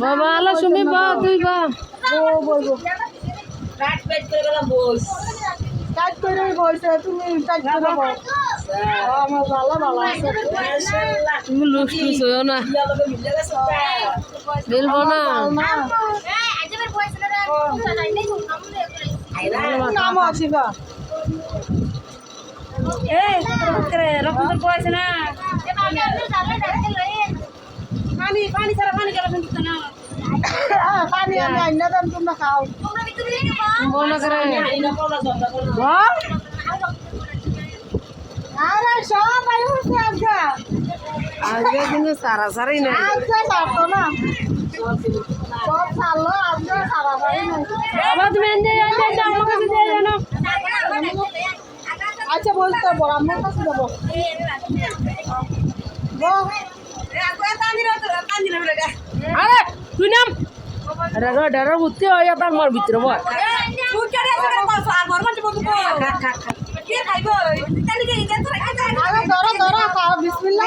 বাবা আলো সুমি বা তুই বা। কাজ করে বলছে তুমি কাজ করে বল আমার ভালো ভালো আছে তুমি লুস টুস হইও না মিলবো না নাম আছে বা পানি পানি ছাড়া পানি গেল কিন্তু না। পানি আমি আইনা দেন তোমরা খাও মনে করে আরে সব আই হচ্ছে আজকে আজকে কিন্তু সারা সারাই না। আজকে সারতো না সব সারলো আজকে সারা পারি না বাবা তুমি এনে এনে আমার দিয়ে জানো আচ্ছা বলতে বল আমার কাছে যাব। আরে তুই নাম? ডারা ডারা বুঝতে হয় তার মার ভিতরে বল। বিসমিল্লাহ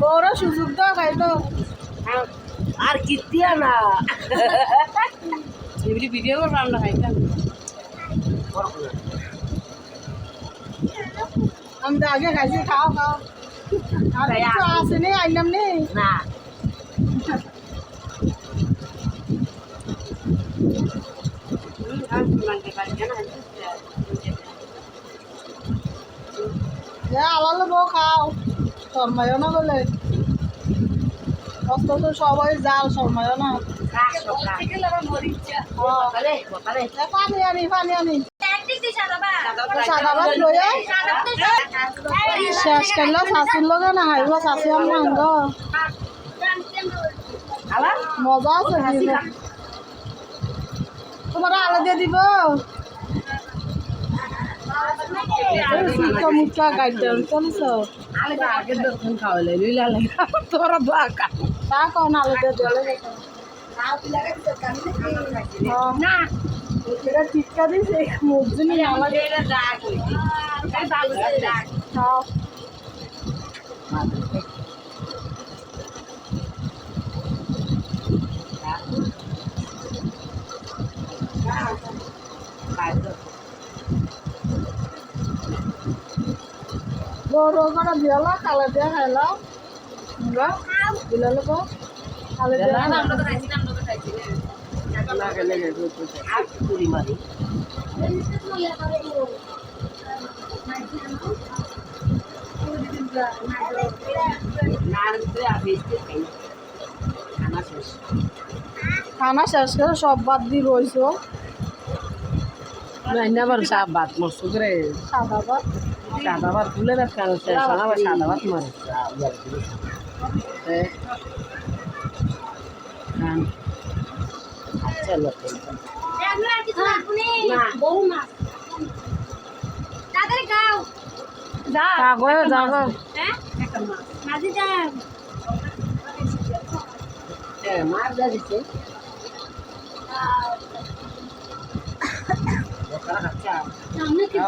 বড় সুযোগ দাও খাইতো আর কিতিয়া না এমনি ভিডিও করব আমরা খাইতাম আমি তো আগে খাইছি খাও খাও। আর কিছু আসেনি আইলাম নি? না। এ আলালে বউ খাও, শর্মায়ও না বলে। কষ্ট তো সবাই জাল, শর্মায়ও না। এ পানি আনি পানি আনি। শেষ করল, শাশুর লগে না হাইব শাশি আর মাঙ্গ মজা আছে। তোমার আলো দিয়ে দিব? মুখা মুখা গাইতে চলছ আগে দোকান খাওয়ালে লইলা তোরা তা কোন আলো দিয়ে না এটা টিক্কা দিছে মজুনি আলাদা খাও বড় করে দিয়ালা কালে দিয়া খাইলাম আমরা দিলালে গো কালে দিয়া খানা শেষ করে সব বাদ দিয়ে রয়েছ রান্না বার সাপ ভাত মরছো করে সাদা ভাত সাদা ভাত তুলে রাখ কেন আবার সাদা ভাত মারে। এ, খান। আচ্ছা যা দিচ্ছে সামনে কি